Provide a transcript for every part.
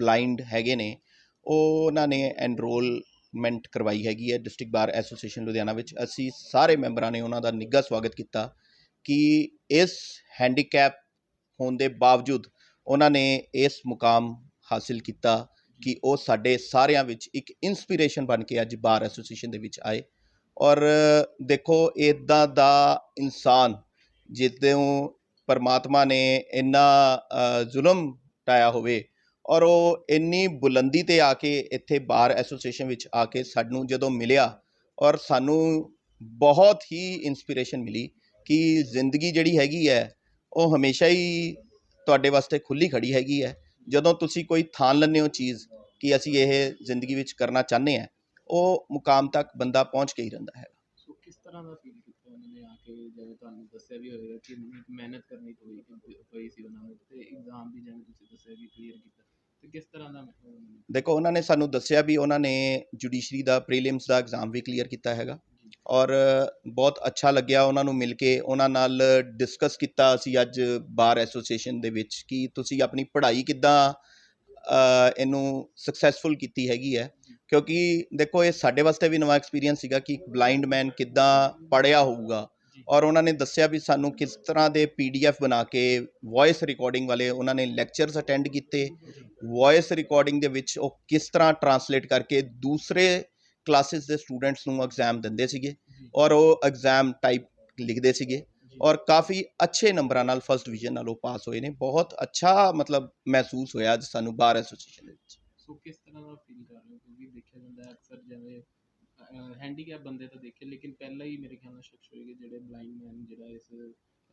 Blind ਹੈਗੇ ਨੇ ਉਹ ਉਹਨਾਂ ਨੇ ਐਨਰੋਲਮੈਂਟ ਕਰਵਾਈ ਹੈਗੀ ਹੈ ਡਿਸਟ੍ਰਿਕਟ ਬਾਰ ਐਸੋਸੀਏਸ਼ਨ ਲੁਧਿਆਣਾ ਵਿੱਚ। ਅਸੀਂ ਸਾਰੇ ਮੈਂਬਰਾਂ ਨੇ ਉਹਨਾਂ ਦਾ ਨਿੱਘਾ ਸਵਾਗਤ ਕੀਤਾ ਕਿ ਇਸ ਹੈਂਡੀਕੈਪ ਹੋਣ ਦੇ ਬਾਵਜੂਦ ਉਹਨਾਂ ਨੇ ਇਸ ਮੁਕਾਮ ਹਾਸਿਲ ਕੀਤਾ ਕਿ ਉਹ ਸਾਡੇ ਸਾਰਿਆਂ ਵਿੱਚ ਇੱਕ ਇਨਸਪੀਰੇਸ਼ਨ ਬਣ ਕੇ ਅੱਜ ਬਾਰ ਐਸੋਸੀਏਸ਼ਨ ਦੇ ਵਿੱਚ ਆਏ। ਔਰ ਦੇਖੋ ਇਦਾਂ ਦਾ ਇਨਸਾਨ ਜਿੱਦੋਂ ਪਰਮਾਤਮਾ ਨੇ ਇੰਨਾ ਜ਼ੁਲਮ ਟਾਇਆ ਹੋਵੇ ਔਰ ਉਹ ਇੰਨੀ ਬੁਲੰਦੀ ਤੇ ਆ ਕੇ ਇੱਥੇ ਬਾਰ ਐਸੋਸੀਏਸ਼ਨ ਵਿੱਚ ਆ ਕੇ ਸਾਨੂੰ ਜਦੋਂ ਮਿਲਿਆ ਔਰ ਸਾਨੂੰ ਬਹੁਤ ਹੀ ਇਨਸਪੀਰੇਸ਼ਨ ਮਿਲੀ ਕਿ ਜ਼ਿੰਦਗੀ ਜਿਹੜੀ ਹੈਗੀ ਹੈ, ਉਹ ਹਮੇਸ਼ਾ ਹੀ ਤੁਹਾਡੇ ਵਾਸਤੇ ਖੁੱਲੀ ਖੜੀ ਹੈਗੀ ਹੈ। ਜਦੋਂ ਤੁਸੀਂ ਕੋਈ ਥਾਨ ਲੈਂਦੇ ਹੋ ਚੀਜ਼ ਕਿ ਅਸੀਂ ਇਹ ਜ਼ਿੰਦਗੀ ਵਿੱਚ ਕਰਨਾ ਚਾਹੁੰਦੇ ਹਾਂ, ਉਹ ਮੁਕਾਮ ਤੱਕ ਬੰਦਾ ਪਹੁੰਚ ਕੇ ਹੀ ਰਹਿੰਦਾ ਹੈ ਸੋ ਕਿਸ ਤਰ੍ਹਾਂ ਦਾ ਫੀਲ ਕੀਤਾ ਉਹਨਾਂ ਨੇ ਆ ਕੇ? ਜਿਵੇਂ ਤੁਹਾਨੂੰ ਦੱਸਿਆ ਵੀ ਹੋਵੇਗਾ ਕਿ ਮਿਹਨਤ ਕਰਨੀ ਹੋਈ ਸੀ ਉਹਨਾਂ ਨੂੰ ਤੇ ਐਗਜ਼ਾਮ ਵੀ ਜਿਵੇਂ ਤੁਸੀਂ ਦੱਸਿਆ ਵੀ ਕਲੀਅਰ ਕੀਤਾ। ਤੇ ਕਿਸ ਤਰ੍ਹਾਂ ਦਾ ਦੇਖੋ ਉਹਨਾਂ ਨੇ ਸਾਨੂੰ ਦੱਸਿਆ ਵੀ ਉਹਨਾਂ ਨੇ ਜੁਡੀਸ਼ਰੀ ਦਾ ਪ੍ਰੀਲਿਮਸ ਦਾ ਐਗਜ਼ਾਮ ਵੀ ਕਲੀਅਰ ਕੀਤਾ ਹੈਗਾ ਔਰ ਬਹੁਤ ਅੱਛਾ ਲੱਗਿਆ ਉਹਨਾਂ ਨੂੰ ਮਿਲ ਕੇ ਉਹਨਾਂ ਨਾਲ ਡਿਸਕਸ ਕੀਤਾ ਅਸੀਂ ਅੱਜ ਬਾਰ ਐਸੋਸੀਏਸ਼ਨ ਦੇ ਵਿੱਚ ਕਿ ਤੁਸੀਂ ਆਪਣੀ ਪੜ੍ਹਾਈ ਕਿੱਦਾਂ ਇਹਨੂੰ ਸਕਸੈਸਫੁਲ ਕੀਤੀ ਹੈਗੀ ਹੈ। ਕਿਉਂਕਿ ਦੇਖੋ ਇਹ ਸਾਡੇ ਵਾਸਤੇ ਵੀ ਨਵਾਂ ਐਕਸਪੀਰੀਅੰਸ ਸੀਗਾ ਕਿ ਇੱਕ ਬਲਾਈਂਡ ਮੈਨ ਕਿੱਦਾਂ ਪੜ੍ਹਿਆ ਹੋਊਗਾ। ਔਰ ਉਹਨਾਂ ਨੇ ਦੱਸਿਆ ਵੀ ਸਾਨੂੰ ਕਿਸ ਤਰ੍ਹਾਂ ਦੇ ਪੀਡੀਐਫ ਬਣਾ ਕੇ ਵੌਇਸ ਰਿਕਾਰਡਿੰਗ ਵਾਲੇ ਉਹਨਾਂ ਨੇ ਲੈਕਚਰਸ ਅਟੈਂਡ ਕੀਤੇ। ਵੌਇਸ ਰਿਕਾਰਡਿੰਗ ਦੇ ਵਿੱਚ ਉਹ ਕਿਸ ਤਰ੍ਹਾਂ ਟਰਾਂਸਲੇਟ ਕਰਕੇ ਦੂਸਰੇ ਕਲਾਸਿਸ ਦੇ ਸਟੂਡੈਂਟਸ ਨੂੰ ਐਗਜ਼ਾਮ ਦਿੰਦੇ ਸੀਗੇ ਔਰ ਉਹ ਐਗਜ਼ਾਮ ਟਾਈਪ ਲਿਖਦੇ ਸੀਗੇ ਔਰ ਕਾਫੀ ਅੱਛੇ ਨੰਬਰਾਂ ਨਾਲ ਫਸਟ ਡਿਵੀਜ਼ਨ ਨਾਲ ਉਹ ਪਾਸ ਹੋਏ ਨੇ ਬਹੁਤ ਅੱਛਾ ਮਤਲਬ ਮਹਿਸੂਸ ਹੋਇਆ ਅੱਜ ਸਾਨੂੰ ਬਾਰ ਐਸੋਸੀਏਸ਼ਨ ਦੇ ਵਿੱਚ। ਸੋ ਕਿਸ ਤਰ੍ਹਾਂ ਦਾ ਫੀਲ ਕਰ ਰਹੇ ਹੋ? ਕਿਉਂਕਿ ਦੇਖਿਆ ਜਾਂਦਾ ਅਕਸਰ ਜਿਵੇਂ ਹੈਂਡੀਕੈਪ ਬੰਦੇ ਤਾਂ ਦੇਖੇ ਲੇਕਿਨ ਪਹਿਲਾਂ ਹੀ ਮੇਰੇ ਖਿਆਲ ਨਾਲ ਸ਼ਖਸ ਹੋਏਗੇ ਜਿਹੜੇ ਬਲਾਈਂਡ ਮੈਨ ਜਿਹੜਾ ਇਸ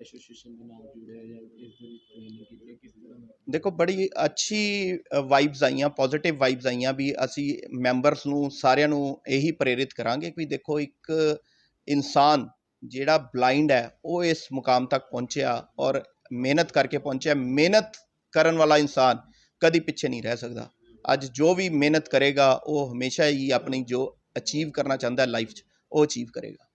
ਐਸੋਸੀਏਸ਼ਨ ਦੇ ਨਾਲ ਜੁੜਿਆ ਜਾਂ ਇਸ ਦੇ ਵਿੱਚ ਟ੍ਰੇਨਿੰਗ ਕੀਤੀ ਹੈ, ਕਿਸ ਤਰ੍ਹਾਂ ਦਾ? ਦੇਖੋ ਬੜੀ ਅੱਛੀ ਵਾਈਬਸ ਆਈਆਂ ਪੋਜ਼ਿਟਿਵ ਵਾਈਬਸ ਆਈਆਂ ਵੀ ਅਸੀਂ ਮੈਂਬਰਸ ਨੂੰ ਸਾਰਿਆਂ ਨੂੰ ਇਹੀ ਪ੍ਰੇਰਿਤ ਕਰਾਂਗੇ ਕਿ ਦੇਖੋ ਇੱਕ ਇਨਸਾਨ ਜਿਹੜਾ ਬਲਾਈਂਡ ਹੈ ਉਹ ਇਸ ਮੁਕਾਮ ਤੱਕ ਪਹੁੰਚਿਆ ਔਰ ਮਿਹਨਤ ਕਰਕੇ ਪਹੁੰਚਿਆ। ਮਿਹਨਤ ਕਰਨ ਵਾਲਾ ਇਨਸਾਨ ਕਦੀ ਪਿੱਛੇ ਨਹੀਂ ਰਹਿ ਸਕਦਾ। ਅੱਜ ਜੋ ਵੀ ਮਿਹਨਤ ਕਰੇਗਾ ਉਹ ਹਮੇਸ਼ਾ ਹੀ ਆਪਣੀ ਜੋ ਅਚੀਵ ਕਰਨਾ ਚਾਹੁੰਦਾ ਲਾਈਫ 'ਚ ਉਹ ਅਚੀਵ ਕਰੇਗਾ।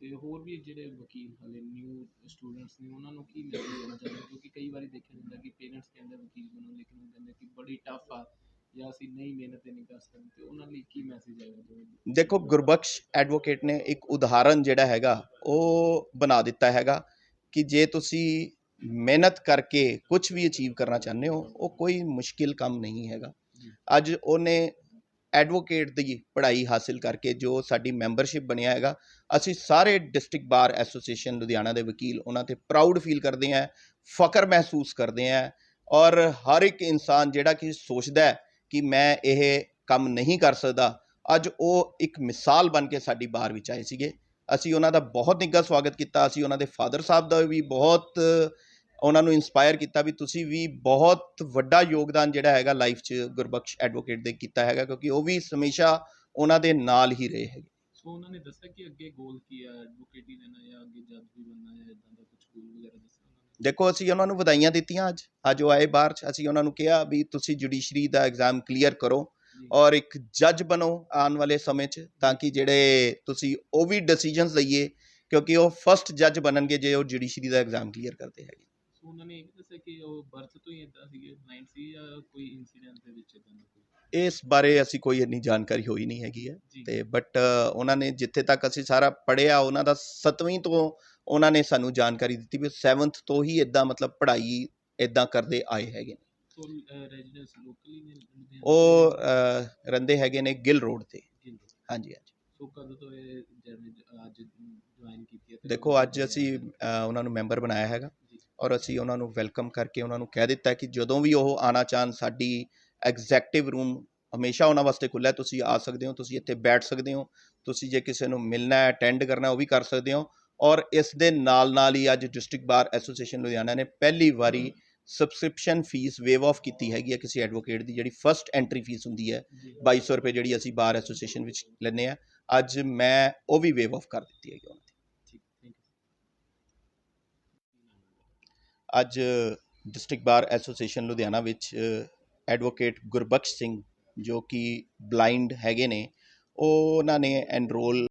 ਤੇ ਹੋਰ ਵੀ ਜਿਹੜੇ ਵਕੀਲ ਹਾਲੇ ਨਿਊ ਸਟੂਡੈਂਟਸ ਨੇ ਉਹਨਾਂ ਨੂੰ ਕੀ ਮੈਸੇਜ ਦੇਣਾ ਚਾਹੁੰਦੇ? ਕਿਉਂਕਿ ਕਈ ਵਾਰੀ ਦੇਖਿਆ ਜਾਂਦਾ ਕਿ ਪੇਰੈਂਟਸ ਕਹਿੰਦੇ ਵਕੀਲ ਬਣੋ ਲੇਕਿਨ ਉਹ ਕਹਿੰਦੇ ਕਿ ਬੜੀ ਟਫ ਆ ਜਾਂ ਅਸੀਂ ਨਹੀਂ ਮਿਹਨਤ ਨਹੀਂ ਕਰ ਸਕਦੇ ਤੇ ਉਹਨਾਂ ਲਈ ਕੀ ਮੈਸੇਜ ਆਏਗਾ ਦੇਖੋ ਗੁਰਬਖਸ਼ ਐਡਵੋਕੇਟ ਨੇ ਇੱਕ ਉਦਾਹਰਨ ਜਿਹੜਾ ਹੈਗਾ ਉਹ ਬਣਾ ਦਿੱਤਾ ਹੈਗਾ ਕਿ ਜੇ ਤੁਸੀਂ ਮਿਹਨਤ ਕਰਕੇ ਕੁਝ ਵੀ ਅਚੀਵ ਕਰਨਾ ਚਾਹੁੰਦੇ ਹੋ ਉਹ ਕੋਈ ਮੁਸ਼ਕਿਲ ਕੰਮ ਨਹੀਂ ਹੈਗਾ। ਅੱਜ ਉਹਨੇ ਐਡਵੋਕੇਟ ਦੀ ਪੜ੍ਹਾਈ ਹਾਸਿਲ ਕਰਕੇ ਜੋ ਸਾਡੀ ਮੈਂਬਰਸ਼ਿਪ ਬਣਿਆ ਹੈਗਾ, ਅਸੀਂ ਸਾਰੇ ਡਿਸਟ੍ਰਿਕਟ ਬਾਰ ਐਸੋਸੀਏਸ਼ਨ ਲੁਧਿਆਣਾ ਦੇ ਵਕੀਲ ਉਹਨਾਂ ਤੇ ਪ੍ਰਾਊਡ ਫੀਲ ਕਰਦੇ ਹਾਂ, ਫਖਰ ਮਹਿਸੂਸ ਕਰਦੇ ਹਾਂ ਔਰ ਹਰ ਇੱਕ ਇਨਸਾਨ ਜਿਹੜਾ ਕਿ ਸੋਚਦਾ ਹੈ ਕਿ ਮੈਂ ਇਹ ਕੰਮ ਨਹੀਂ ਕਰ ਸਕਦਾ, ਅੱਜ ਉਹ ਇੱਕ ਮਿਸਾਲ ਬਣ ਕੇ ਸਾਡੀ ਬਾਰ ਵਿੱਚ ਆਏ ਸੀਗੇ। ਅਸੀਂ ਉਹਨਾਂ ਦਾ ਬਹੁਤ ਨਿੱਘਾ ਸਵਾਗਤ ਕੀਤਾ, ਅਸੀਂ ਉਹਨਾਂ ਦੇ ਫਾਦਰ ਸਾਹਿਬ ਦਾ ਵੀ ਬਹੁਤ ਉਹਨਾਂ ਨੂੰ ਇਨਸਪਾਇਰ ਕੀਤਾ ਵੀ ਤੁਸੀਂ ਵੀ ਬਹੁਤ ਵੱਡਾ ਯੋਗਦਾਨ ਜਿਹੜਾ ਹੈਗਾ ਲਾਈਫ 'ਚ ਗੁਰਬਖਸ਼ ਐਡਵੋਕੇਟ ਦੇ ਕੀਤਾ ਹੈਗਾ ਕਿਉਂਕਿ ਉਹ ਵੀ ਹਮੇਸ਼ਾ ਉਹਨਾਂ ਦੇ ਨਾਲ ਹੀ ਰਹੇ ਹੈਗੇ। ਸੋ ਉਹਨਾਂ ਨੇ ਦੱਸਿਆ ਕਿ ਅੱਗੇ ਗੋਲ ਕੀ ਹੈ ਐਡਵੋਕੇਟ ਹੀ ਜਾਂ ਅੱਗੇ ਜੱਜ ਵੀ ਬਣਨਾ ਜਾਂ ਇਦਾਂ ਦਾ ਕੁਝ ਗੋਲ ਵਗੈਰਾ ਦੱਸਿਆ ਦੇਖੋ ਅਸੀਂ ਉਹਨਾਂ ਨੂੰ ਵਧਾਈਆਂ ਦਿੱਤੀਆਂ ਅੱਜ। ਅੱਜ ਉਹ ਆਏ ਬਾਹਰ 'ਚ ਅਸੀਂ ਉਹਨਾਂ ਨੂੰ ਕਿਹਾ ਵੀ ਤੁਸੀਂ ਜੁਡੀਸ਼ਰੀ ਦਾ ਐਗਜ਼ਾਮ ਕਲੀਅਰ ਕਰੋ। ਔਰ ਇੱਕ ਜੱਜ ਬਣੋ ਆਉਣ ਵਾਲੇ ਸਮੇਂ 'ਚ ਤਾਂ ਕਿ ਜਿਹੜੇ ਤੁਸੀਂ ਉਹ ਵੀ ਡਿਸੀਜਨਸ ਲਈਏ ਕਿਉਂਕਿ ਉਹ ਫਸਟ ਜੱਜ ਬਣਨਗੇ ਜੇ ਉਹ ਜੁਡੀਸ਼ਰੀ ਦਾ ਐਗਜ਼ਾਮ ਕਲੀਅਰ ਕਰਦੇ ਹੈਗੇ। ਉਹਨਾਂ ਨੇ ਇਹ ਵੀ ਦੱਸਿਆ ਕਿ ਉਹ ਬਰਥ ਤੋਂ ਹੀ ਇਦਾਂ ਸੀਗੇ ਬਲਾਈਂਡ ਸੀ ਜਾਂ ਕੋਈ ਇਨਸੀਡੈਂਟ ਦੇ ਵਿੱਚ ਇਦਾਂ ਦਾ ਕੋਈ? ਇਸ ਬਾਰੇ ਅਸੀਂ ਕੋਈ ਇੰਨੀ ਜਾਣਕਾਰੀ ਹੋਈ ਨਹੀਂ ਹੈਗੀ ਹੈ। ਤੇ ਬਟ ਉਹਨਾਂ ਨੇ ਜਿੱਥੇ ਤੱਕ ਅਸੀਂ ਸਾਰਾ ਪੜ੍ਹਿਆ ਉਹਨਾਂ ਦਾ 7ਵੀਂ ਤੋਂ ਉਹਨਾਂ ਨੇ ਸਾਨੂੰ ਜਾਣਕਾਰੀ ਦਿੱਤੀ ਵੀ 7th ਤੋਂ ਹੀ ਇਦਾਂ ਮਤਲਬ ਪੜ੍ਹਾਈ ਇਦਾਂ ਕਰਦੇ ਆਏ ਹੈਗੇ ਨੇ। ਸੋ ਰੈਜ਼ੀਡੈਂਸ ਲੋਕਲੀ ਨੇ ਲੁਧਿਆਣਾ ਉਹ ਰਹਿੰਦੇ ਹੈਗੇ ਨੇ ਗਿੱਲ ਰੋਡ ਤੇ। ਹਾਂਜੀ ਹਾਂਜੀ। ਸੋ ਕਦੋਂ ਤੋਂ ਇਹ ਅੱਜ ਜੁਆਇਨ ਕੀਤੀ ਹੈ ਦੇਖੋ ਅੱਜ ਅਸੀਂ ਉਹਨਾਂ ਨੂੰ ਮੈਂਬਰ ਬਣਾਇਆ ਹੈਗਾ। ਔਰ ਅਸੀਂ ਉਹਨਾਂ ਨੂੰ ਵੈਲਕਮ ਕਰਕੇ ਉਹਨਾਂ ਨੂੰ ਕਹਿ ਦਿੱਤਾ ਕਿ ਜਦੋਂ ਵੀ ਉਹ ਆਣਾ ਚਾਹਣ ਸਾਡੀ ਐਗਜ਼ੈਕਟਿਵ ਰੂਮ ਹਮੇਸ਼ਾ ਉਹਨਾਂ ਵਾਸਤੇ ਖੁੱਲ੍ਹਾ ਹੈ। ਤੁਸੀਂ ਆ ਸਕਦੇ ਹੋ ਤੁਸੀਂ ਇੱਥੇ ਬੈਠ ਸਕਦੇ ਹੋ ਤੁਸੀਂ ਜੇ ਕਿਸੇ ਨੂੰ ਮਿਲਣਾ ਹੈ ਅਟੈਂਡ ਕਰਨਾ ਉਹ ਵੀ ਕਰ ਸਕਦੇ ਹੋ। ਔਰ ਇਸ ਦੇ ਨਾਲ ਨਾਲ ਹੀ ਅੱਜ ਡਿਸਟ੍ਰਿਕਟ ਬਾਰ ਐਸੋਸੀਏਸ਼ਨ ਲੁਧਿਆਣਾ ਨੇ ਪਹਿਲੀ ਵਾਰੀ ਸਬਸਕ੍ਰਿਪਸ਼ਨ ਫੀਸ ਵੇਵ ਆਫ ਕੀਤੀ ਹੈਗੀ ਹੈ ਕਿਸੇ ਐਡਵੋਕੇਟ ਦੀ ਜਿਹੜੀ ਫਸਟ ਐਂਟਰੀ ਫੀਸ ਹੁੰਦੀ ਹੈ। ਜੀ। 2200 ਰੁਪਏ ਜਿਹੜੀ ਅਸੀਂ ਬਾਰ ਐਸੋਸੀਏਸ਼ਨ ਵਿੱਚ ਲੈਂਦੇ ਆ ਅੱਜ ਮੈਂ ਉਹ ਵੀ ਵੇਵ ਆਫ ਕਰ ਦਿੱਤੀ ਹੈਗੀ ਉਹਨਾਂ ਦੀ ਠੀਕ ਥੈਂਕ ਯੂ ਅੱਜ ਡਿਸਟ੍ਰਿਕਟ ਬਾਰ ਐਸੋਸੀਏਸ਼ਨ ਲੁਧਿਆਣਾ ਵਿੱਚ ਐਡਵੋਕੇਟ ਗੁਰਬਖਸ਼ ਸਿੰਘ ਜੋ ਕਿ ਬਲਾਈਂਡ ਹੈਗੇ ਨੇ, ਉਹ ਉਹਨਾਂ ਨੇ ਐਨਰੋਲ